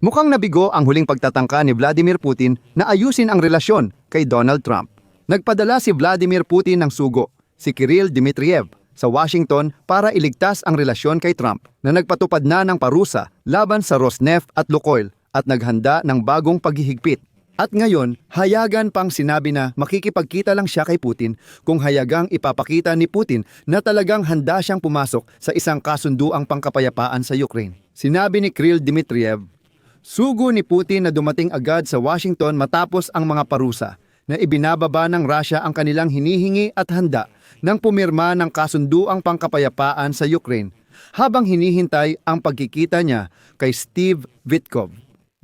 Mukhang nabigo ang huling pagtatangka ni Vladimir Putin na ayusin ang relasyon kay Donald Trump. Nagpadala si Vladimir Putin ng sugo, si Kirill Dmitriev, sa Washington para iligtas ang relasyon kay Trump na nagpatupad na ng parusa laban sa Rosneft at Lukoil at naghanda ng bagong paghihigpit. At ngayon, hayagan pang sinabi na makikipagkita lang siya kay Putin kung hayagang ipapakita ni Putin na talagang handa siyang pumasok sa isang kasunduang pangkapayapaan sa Ukraine. Sinabi ni Kirill Dmitriev, Sugo ni Putin na dumating agad sa Washington matapos ang mga parusa na ibinababa ng Russia ang kanilang hinihingi at handa ng pumirma ng kasunduang pangkapayapaan sa Ukraine habang hinihintay ang pagkikita niya kay Steve Witkoff.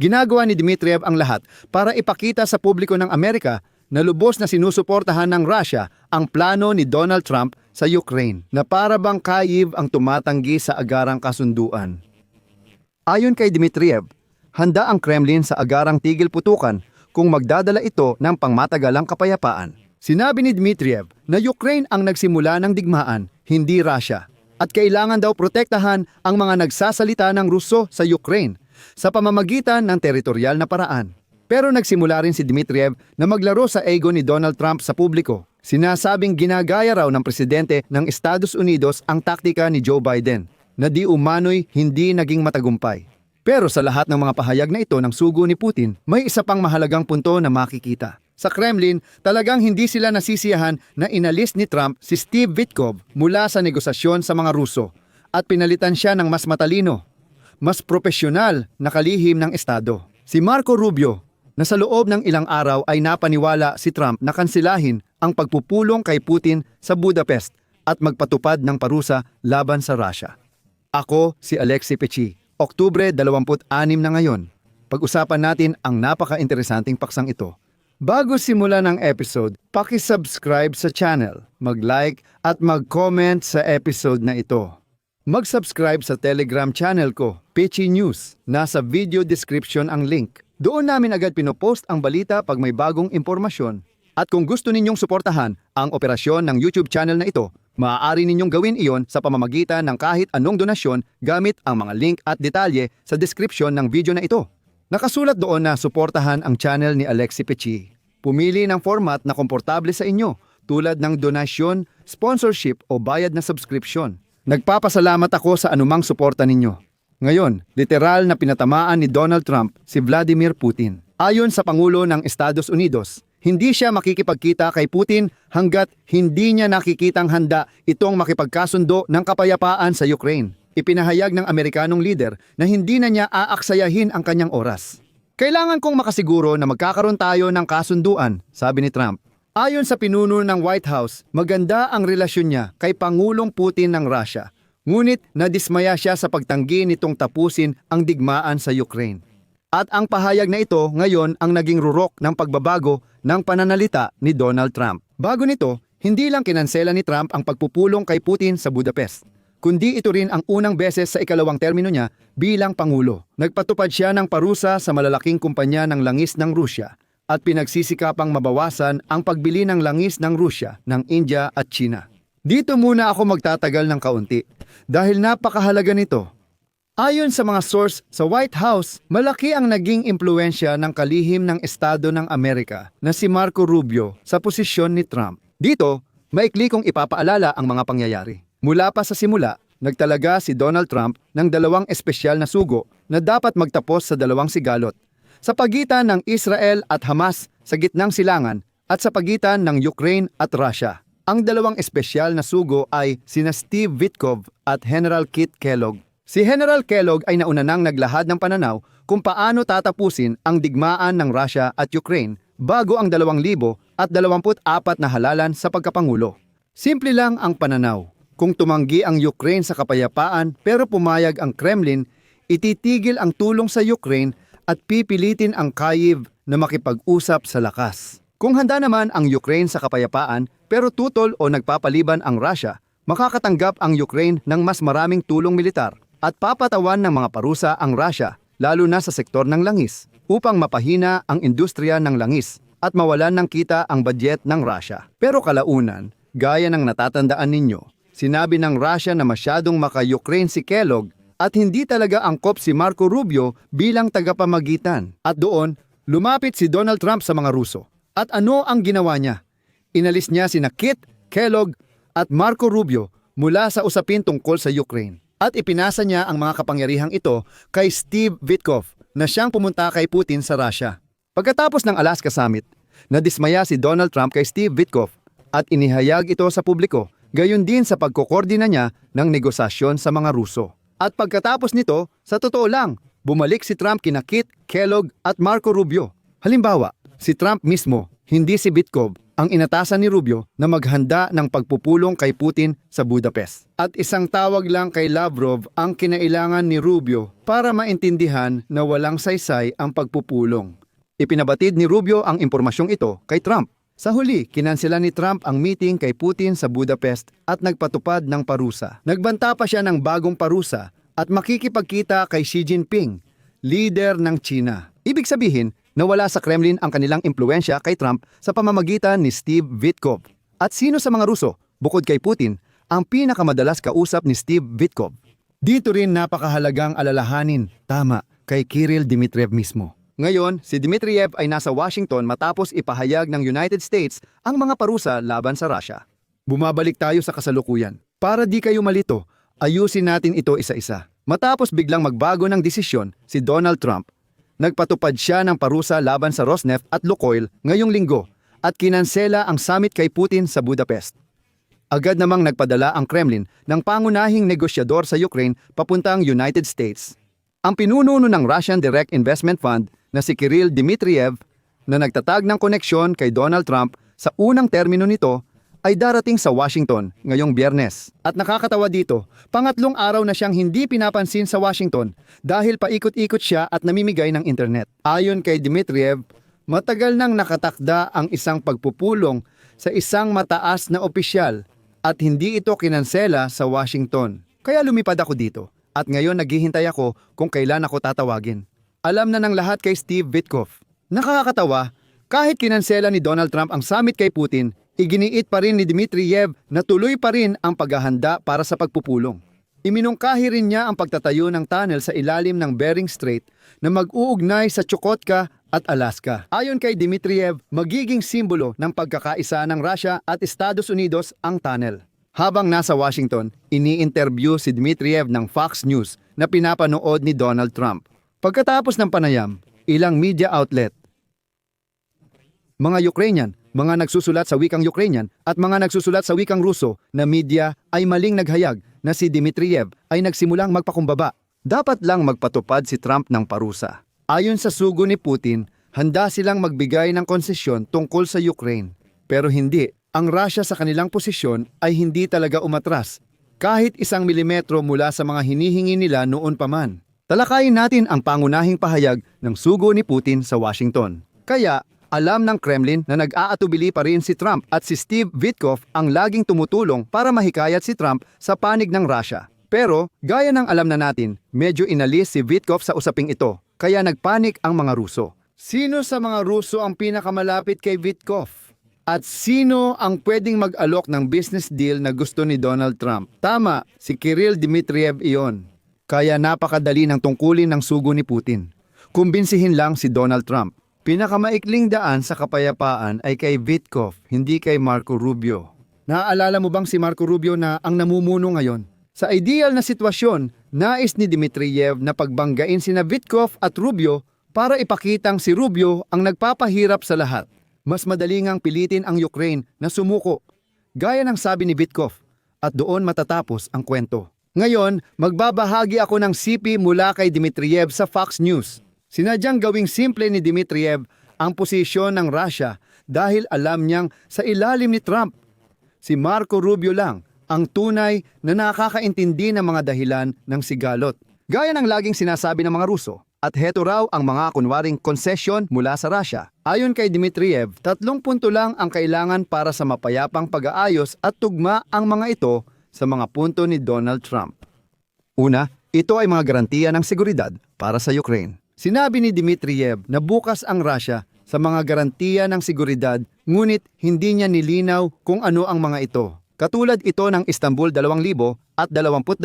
Ginagawa ni Dmitriev ang lahat para ipakita sa publiko ng Amerika na lubos na sinusuportahan ng Russia ang plano ni Donald Trump sa Ukraine na para bang Kyiv ang tumatanggi sa agarang kasunduan. Ayon kay Dmitriev, handa ang Kremlin sa agarang tigil putukan kung magdadala ito ng pangmatagalang kapayapaan. Sinabi ni Dmitriev na Ukraine ang nagsimula ng digmaan, hindi Russia, at kailangan daw protektahan ang mga nagsasalita ng Ruso sa Ukraine sa pamamagitan ng teritorial na paraan. Pero nagsimula rin si Dmitriev na maglaro sa ego ni Donald Trump sa publiko. Sinasabing ginagaya raw ng presidente ng Estados Unidos ang taktika ni Joe Biden na di umano'y hindi naging matagumpay. Pero sa lahat ng mga pahayag na ito ng sugo ni Putin, may isa pang mahalagang punto na makikita. Sa Kremlin, talagang hindi sila nasisiyahan na inalis ni Trump si Steve Witkoff mula sa negosasyon sa mga Ruso at pinalitan siya ng mas matalino, mas propesyonal na kalihim ng Estado. Si Marco Rubio, na sa loob ng ilang araw ay napaniwala si Trump na kansilahin ang pagpupulong kay Putin sa Budapest at magpatupad ng parusa laban sa Russia. Ako si Alexi Pechi. Oktubre 26 na ngayon. Pag-usapan natin ang napaka-interesanting paksang ito. Bago simula ng episode, paki-subscribe sa channel, mag-like at mag-comment sa episode na ito. Mag-subscribe sa Telegram channel ko, Pechi News. Nasa video description ang link. Doon namin agad pinopost ang balita pag may bagong impormasyon. At kung gusto ninyong suportahan ang operasyon ng YouTube channel na ito, maaari ninyong gawin iyon sa pamamagitan ng kahit anong donasyon gamit ang mga link at detalye sa description ng video na ito. Nakasulat doon na suportahan ang channel ni Alexi Pechi. Pumili ng format na komportable sa inyo tulad ng donasyon, sponsorship o bayad na subscription. Nagpapasalamat ako sa anumang suporta ninyo. Ngayon, literal na pinatamaan ni Donald Trump si Vladimir Putin. Ayon sa Pangulo ng Estados Unidos, hindi siya makikipagkita kay Putin hanggat hindi niya nakikitang handa itong makipagkasundo ng kapayapaan sa Ukraine. Ipinahayag ng Amerikanong leader na hindi na niya aaksayahin ang kanyang oras. Kailangan kong makasiguro na magkakaroon tayo ng kasunduan, sabi ni Trump. Ayon sa pinuno ng White House, maganda ang relasyon niya kay Pangulong Putin ng Russia. Ngunit nadismaya siya sa pagtanggi nitong tapusin ang digmaan sa Ukraine. At ang pahayag na ito ngayon ang naging rurok ng pagbabago ng pananalita ni Donald Trump. Bago nito, hindi lang kinansela ni Trump ang pagpupulong kay Putin sa Budapest, kundi ito rin ang unang beses sa ikalawang termino niya bilang Pangulo. Nagpatupad siya ng parusa sa malalaking kumpanya ng langis ng Rusya at pinagsisikapang mabawasan ang pagbili ng langis ng Rusya ng India at China. Dito muna ako magtatagal ng kaunti dahil napakahalaga nito Ayon sa mga source sa White House, malaki ang naging impluensya ng kalihim ng Estado ng Amerika na si Marco Rubio sa posisyon ni Trump. Dito, maikli kong ipapaalala ang mga pangyayari. Mula pa sa simula, nagtalaga si Donald Trump ng dalawang espesyal na sugo na dapat magtapos sa dalawang sigalot sa pagitan ng Israel at Hamas sa gitnang silangan at sa pagitan ng Ukraine at Russia. Ang dalawang espesyal na sugo ay sina Steve Witkoff at General Kit Kellogg. Si General Kellogg ay nauna nang naglahad ng pananaw kung paano tatapusin ang digmaan ng Russia at Ukraine bago ang 2000 at 24 na halalan sa pagkapangulo. Simple lang ang pananaw. Kung tumanggi ang Ukraine sa kapayapaan pero pumayag ang Kremlin, ititigil ang tulong sa Ukraine at pipilitin ang Kyiv na makipag-usap sa lakas. Kung handa naman ang Ukraine sa kapayapaan pero tutol o nagpapaliban ang Russia, makakatanggap ang Ukraine ng mas maraming tulong militar at papatawan ng mga parusa ang Russia, lalo na sa sektor ng langis, upang mapahina ang industriya ng langis at mawalan ng kita ang budget ng Russia. Pero kalaunan, gaya ng natatandaan ninyo, sinabi ng Russia na masyadong maka-Ukraine si Kellogg at hindi talaga angkop si Marco Rubio bilang tagapamagitan. At doon, lumapit si Donald Trump sa mga Ruso. At ano ang ginawa niya? Inalis niya sina Kit, Kellogg at Marco Rubio mula sa usapin tungkol sa Ukraine. At ipinasa niya ang mga kapangyarihang ito kay Steve Witkoff na siyang pumunta kay Putin sa Russia. Pagkatapos ng Alaska Summit, nadismaya si Donald Trump kay Steve Witkoff at inihayag ito sa publiko, gayon din sa pagkokordina niya ng negosasyon sa mga Ruso. At pagkatapos nito, sa totoo lang, bumalik si Trump kina Kit, Kellogg at Marco Rubio. Halimbawa, si Trump mismo, hindi si Bitkov, ang inatasan ni Rubio na maghanda ng pagpupulong kay Putin sa Budapest. At isang tawag lang kay Lavrov ang kinailangan ni Rubio para maintindihan na walang saysay ang pagpupulong. Ipinabatid ni Rubio ang impormasyong ito kay Trump. Sa huli, kinansela ni Trump ang meeting kay Putin sa Budapest at nagpatupad ng parusa. Nagbanta pa siya ng bagong parusa at makikipagkita kay Xi Jinping, leader ng China. Ibig sabihin, nawala sa Kremlin ang kanilang impluensya kay Trump sa pamamagitan ni Steve Witkoff. At sino sa mga Ruso, bukod kay Putin, ang pinakamadalas kausap ni Steve Witkoff? Dito rin napakahalagang alalahanin, tama, kay Kirill Dmitriev mismo. Ngayon, si Dmitriev ay nasa Washington matapos ipahayag ng United States ang mga parusa laban sa Russia. Bumabalik tayo sa kasalukuyan. Para di kayo malito, ayusin natin ito isa-isa. Matapos biglang magbago ng desisyon si Donald Trump, nagpatupad siya ng parusa laban sa Rosneft at Lukoil ngayong linggo at kinansela ang summit kay Putin sa Budapest. Agad namang nagpadala ang Kremlin ng pangunahing negosyador sa Ukraine papuntang United States. Ang pinuno ng Russian Direct Investment Fund na si Kirill Dmitriev na nagtatag ng koneksyon kay Donald Trump sa unang termino nito ay darating sa Washington ngayong biyernes. At nakakatawa dito, pangatlong araw na siyang hindi pinapansin sa Washington dahil paikot-ikot siya at namimigay ng internet. Ayon kay Dmitriev, matagal nang nakatakda ang isang pagpupulong sa isang mataas na opisyal at hindi ito kinansela sa Washington. Kaya lumipad ako dito at ngayon naghihintay ako kung kailan ako tatawagin. Alam na ng lahat kay Steve Witkoff. Nakakatawa, kahit kinansela ni Donald Trump ang summit kay Putin, iginiit pa rin ni Dmitriev na tuloy pa rin ang paghahanda para sa pagpupulong. Iminungkahi rin niya ang pagtatayo ng tunnel sa ilalim ng Bering Strait na mag-uugnay sa Chukotka at Alaska. Ayon kay Dmitriev, magiging simbolo ng pagkakaisa ng Russia at Estados Unidos ang tunnel. Habang nasa Washington, ini-interview si Dmitriev ng Fox News na pinapanood ni Donald Trump. Pagkatapos ng panayam, ilang media outlet, mga Ukrainian, mga nagsusulat sa wikang Ukrainian at mga nagsusulat sa wikang Ruso na media ay maling naghayag na si Dmitriev ay nagsimulang magpakumbaba. Dapat lang magpatupad si Trump ng parusa. Ayon sa sugo ni Putin, handa silang magbigay ng konsesyon tungkol sa Ukraine. Pero hindi, ang Russia sa kanilang posisyon ay hindi talaga umatras kahit isang milimetro mula sa mga hinihingi nila noon pa man. Talakayin natin ang pangunahing pahayag ng sugo ni Putin sa Washington. Kaya, alam ng Kremlin na nag-aatubili pa rin si Trump at si Steve Witkoff ang laging tumutulong para mahikayat si Trump sa panig ng Russia. Pero, gaya ng alam na natin, medyo inalis si Witkoff sa usaping ito, kaya nagpanik ang mga Ruso. Sino sa mga Ruso ang pinakamalapit kay Witkoff? At sino ang pwedeng mag-alok ng business deal na gusto ni Donald Trump? Tama, si Kirill Dmitriev iyon. Kaya napakadali ng tungkulin ng sugo ni Putin. Kumbinsihin lang si Donald Trump. Pinakamaikling daan sa kapayapaan ay kay Witkoff, hindi kay Marco Rubio. Naaalala mo bang si Marco Rubio na ang namumuno ngayon? Sa ideal na sitwasyon, nais ni Dmitriev na pagbanggain sina Witkoff at Rubio para ipakitang si Rubio ang nagpapahirap sa lahat. Mas madali ngang pilitin ang Ukraine na sumuko, gaya ng sabi ni Witkoff, at doon matatapos ang kwento. Ngayon, magbabahagi ako ng CP mula kay Dmitriev sa Fox News. Sinadyang gawing simple ni Dmitriev ang posisyon ng Russia dahil alam niyang sa ilalim ni Trump, si Marco Rubio lang ang tunay na nakakaintindi ng mga dahilan ng sigalot. Gaya ng laging sinasabi ng mga Ruso, at heto raw ang mga kunwaring konsesyon mula sa Russia. Ayon kay Dmitriev, tatlong punto lang ang kailangan para sa mapayapang pag-aayos at tugma ang mga ito sa mga punto ni Donald Trump. Una, ito ay mga garantiya ng seguridad para sa Ukraine. Sinabi ni Dmitriev na bukas ang Russia sa mga garantiya ng seguridad ngunit hindi niya nilinaw kung ano ang mga ito. Katulad ito ng Istanbul 2000 at 22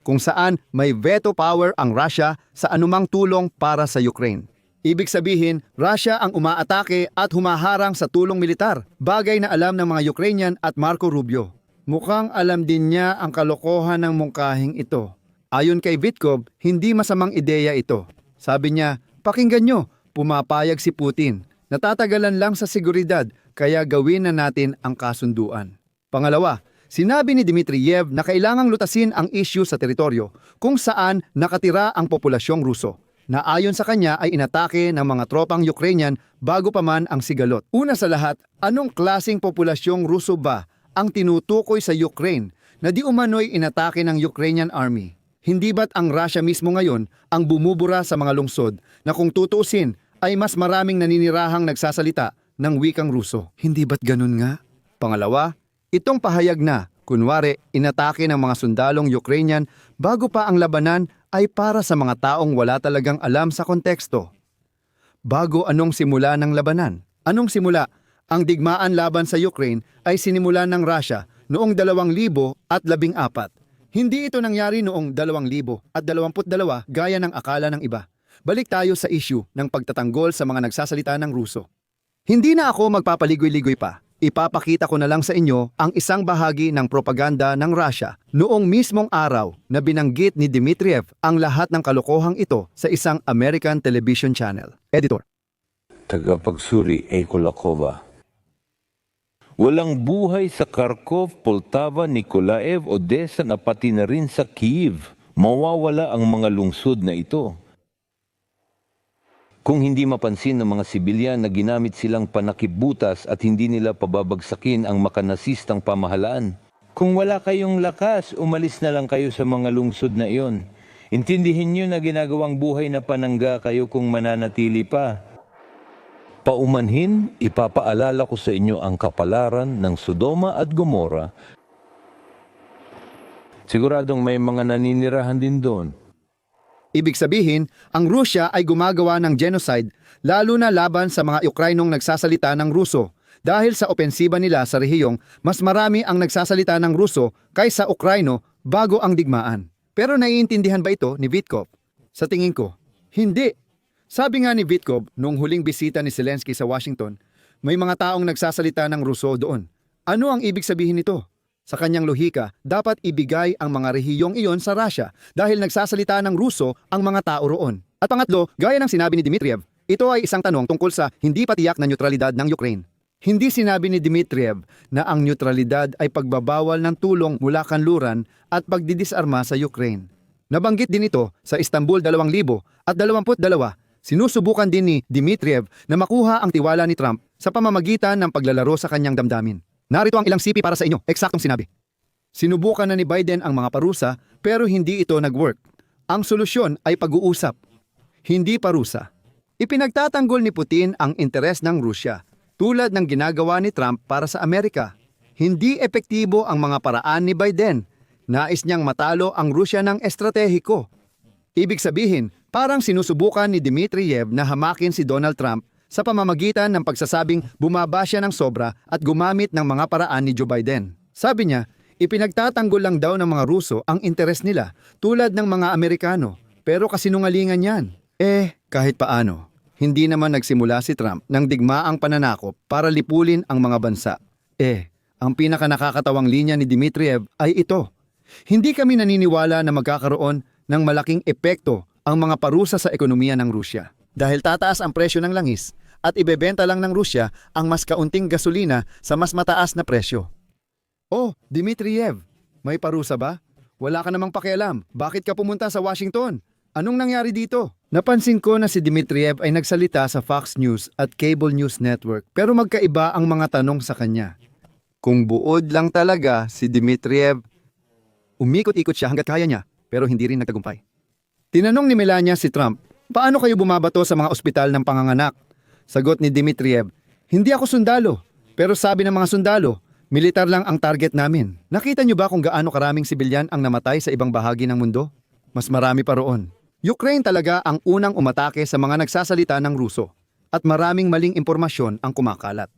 kung saan may veto power ang Russia sa anumang tulong para sa Ukraine. Ibig sabihin, Russia ang umaatake at humaharang sa tulong militar, bagay na alam ng mga Ukrainian at Marco Rubio. Mukhang alam din niya ang kalokohan ng mungkahing ito. Ayon kay Vitkov, hindi masamang ideya ito. Sabi niya, pakinggan nyo, pumapayag si Putin. Natatagalan lang sa seguridad, kaya gawin na natin ang kasunduan. Pangalawa, sinabi ni Dmitriev na kailangang lutasin ang issue sa teritoryo kung saan nakatira ang populasyong Ruso na ayon sa kanya ay inatake ng mga tropang Ukrainian bago pa man ang sigalot. Una sa lahat, anong klasing populasyong Ruso ba ang tinutukoy sa Ukraine na di umano'y inatake ng Ukrainian army? Hindi ba't ang Russia mismo ngayon ang bumubura sa mga lungsod na kung tutuusin ay mas maraming naninirahang nagsasalita ng wikang Ruso? Hindi ba't ganun nga? Pangalawa, itong pahayag na, kunwari, inatake ng mga sundalong Ukrainian bago pa ang labanan ay para sa mga taong wala talagang alam sa konteksto. Bago anong simula ng labanan? Anong simula? Ang digmaan laban sa Ukraine ay sinimulan ng Russia noong 2014. Hindi ito nangyari noong 2022 gaya ng akala ng iba. Balik tayo sa issue ng pagtatanggol sa mga nagsasalita ng Ruso. Hindi na ako magpapaligoy-ligoy pa. Ipapakita ko na lang sa inyo ang isang bahagi ng propaganda ng Russia noong mismong araw na binanggit ni Dmitriev ang lahat ng kalokohang ito sa isang American television channel. Editor. tagapagsuri A. Walang buhay sa Kharkov, Poltava, Nikolaev, Odessa na pati na rin sa Kiev. Mawawala ang mga lungsod na ito. Kung hindi mapansin ng mga sibilyan na ginamit silang panakibutas at hindi nila pababagsakin ang makanasistang pamahalaan. Kung wala kayong lakas, umalis na lang kayo sa mga lungsod na iyon. Intindihin nyo na ginagawang buhay na panangga kayo kung mananatili pa. Paumanhin, ipapaalala ko sa inyo ang kapalaran ng Sodoma at Gomora. Siguradong may mga naninirahan din doon. Ibig sabihin, ang Rusya ay gumagawa ng genocide lalo na laban sa mga Ukrainong nagsasalita ng Ruso. Dahil sa opensiba nila sa rehiyong, mas marami ang nagsasalita ng Ruso kaysa Ukraino bago ang digmaan. Pero naiintindihan ba ito ni Vitkov? Sa tingin ko, hindi. Sabi nga ni Vitkov noong huling bisita ni Zelensky sa Washington, may mga taong nagsasalita ng Ruso doon. Ano ang ibig sabihin nito? Sa kanyang lohika, dapat ibigay ang mga rehiyong iyon sa Russia dahil nagsasalita ng Ruso ang mga tao roon. At pangatlo, gaya ng sinabi ni Dmitriev, ito ay isang tanong tungkol sa hindi patiyak na neutralidad ng Ukraine. Hindi sinabi ni Dmitriev na ang neutralidad ay pagbabawal ng tulong mula kanluran at pagdidisarma sa Ukraine. Nabanggit din ito sa Istanbul 2000 at 22. Sinusubukan din ni Dmitriev na makuha ang tiwala ni Trump sa pamamagitan ng paglalaro sa kanyang damdamin. Narito ang ilang sipi para sa inyo, eksaktong sinabi. Sinubukan na ni Biden ang mga parusa pero hindi ito nag-work. Ang solusyon ay pag-uusap, hindi parusa. Ipinagtatanggol ni Putin ang interes ng Rusya tulad ng ginagawa ni Trump para sa Amerika. Hindi epektibo ang mga paraan ni Biden. Nais niyang matalo ang Rusya ng estratehiko. Ibig sabihin, parang sinusubukan ni Dmitriev na hamakin si Donald Trump sa pamamagitan ng pagsasabing bumaba siya ng sobra at gumamit ng mga paraan ni Joe Biden. Sabi niya, ipinagtatanggol lang daw ng mga Ruso ang interes nila tulad ng mga Amerikano. Pero kasinungalingan yan. Eh, kahit paano, hindi naman nagsimula si Trump ng digmaang pananakop para lipulin ang mga bansa. Eh, ang pinaka nakakatawang linya ni Dmitriev ay ito. Hindi kami naniniwala na magkakaroon ng malaking epekto ang mga parusa sa ekonomiya ng Rusya. Dahil tataas ang presyo ng langis at ibebenta lang ng Rusya ang mas kaunting gasolina sa mas mataas na presyo. Oh, Dmitriev, may parusa ba? Wala ka namang pakialam. Bakit ka pumunta sa Washington? Anong nangyari dito? Napansin ko na si Dmitriev ay nagsalita sa Fox News at Cable News Network pero magkaiba ang mga tanong sa kanya. Kung buod lang talaga si Dmitriev, umikot-ikot siya hanggat kaya niya pero hindi rin nagtagumpay. Tinanong ni Melania si Trump, paano kayo bumabato sa mga ospital ng panganganak? Sagot ni Dmitriev, hindi ako sundalo. Pero sabi ng mga sundalo, militar lang ang target namin. Nakita niyo ba kung gaano karaming sibilyan ang namatay sa ibang bahagi ng mundo? Mas marami pa roon. Ukraine talaga ang unang umatake sa mga nagsasalita ng Ruso at maraming maling impormasyon ang kumakalat.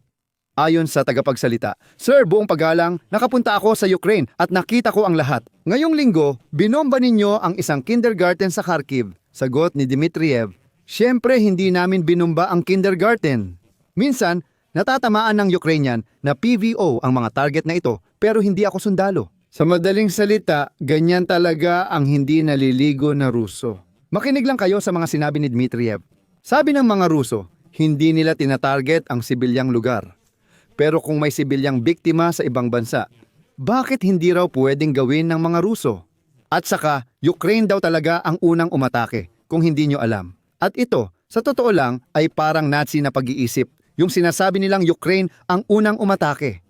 Ayon sa tagapagsalita, Sir, buong paggalang, nakapunta ako sa Ukraine at nakita ko ang lahat. Ngayong linggo, binomba ninyo ang isang kindergarten sa Kharkiv. Sagot ni Dmitriev, Siyempre hindi namin binomba ang kindergarten. Minsan, natatamaan ng Ukrainian na PVO ang mga target na ito pero hindi ako sundalo. Sa madaling salita, ganyan talaga ang hindi naliligo na Ruso. Makinig lang kayo sa mga sinabi ni Dmitriev. Sabi ng mga Ruso, hindi nila tinatarget ang sibilyang lugar. Pero kung may sibilyang biktima sa ibang bansa, bakit hindi raw pwedeng gawin ng mga Ruso? At saka, Ukraine daw talaga ang unang umatake, kung hindi nyo alam. At ito, sa totoo lang, ay parang Nazi na pag-iisip. Yung sinasabi nilang Ukraine ang unang umatake.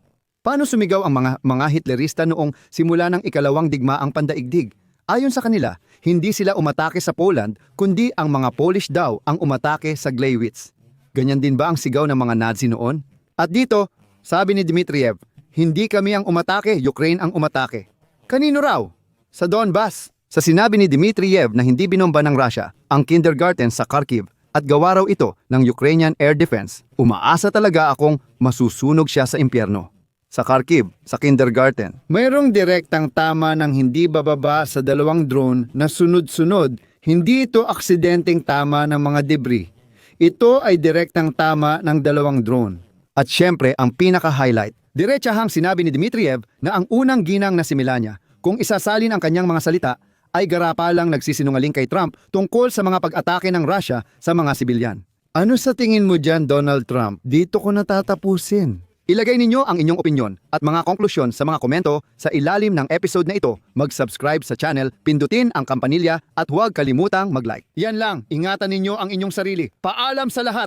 Paano sumigaw ang mga mga Hitlerista noong simula ng ikalawang digmaang pandaigdig? Ayon sa kanila, hindi sila umatake sa Poland, kundi ang mga Polish daw ang umatake sa Gleiwitz. Ganyan din ba ang sigaw ng mga Nazi noon? At dito, sabi ni Dmitriev, hindi kami ang umatake, Ukraine ang umatake. Kanino raw? Sa Donbas. Sa sinabi ni Dmitriev na hindi binomba ng Russia ang kindergarten sa Kharkiv at gawa raw ito ng Ukrainian Air Defense, umaasa talaga akong masusunog siya sa impyerno. Sa Kharkiv, sa kindergarten. Mayroong direktang tama ng hindi bababa sa dalawang drone na sunod-sunod. Hindi ito aksidenteng tama ng mga debris. Ito ay direktang tama ng dalawang drone. At syempre, ang pinaka-highlight, diretsahang sinabi ni Dmitriev na ang unang ginang na si Melania, kung isasalin ang kanyang mga salita, ay garapalang nagsisinungaling kay Trump tungkol sa mga pag-atake ng Russia sa mga sibilyan. Ano sa tingin mo dyan, Donald Trump? Dito ko natatapusin. Ilagay ninyo ang inyong opinyon at mga konklusyon sa mga komento sa ilalim ng episode na ito. Mag-subscribe sa channel, pindutin ang kampanilya at huwag kalimutang mag-like. Yan lang, ingatan ninyo ang inyong sarili. Paalam sa lahat!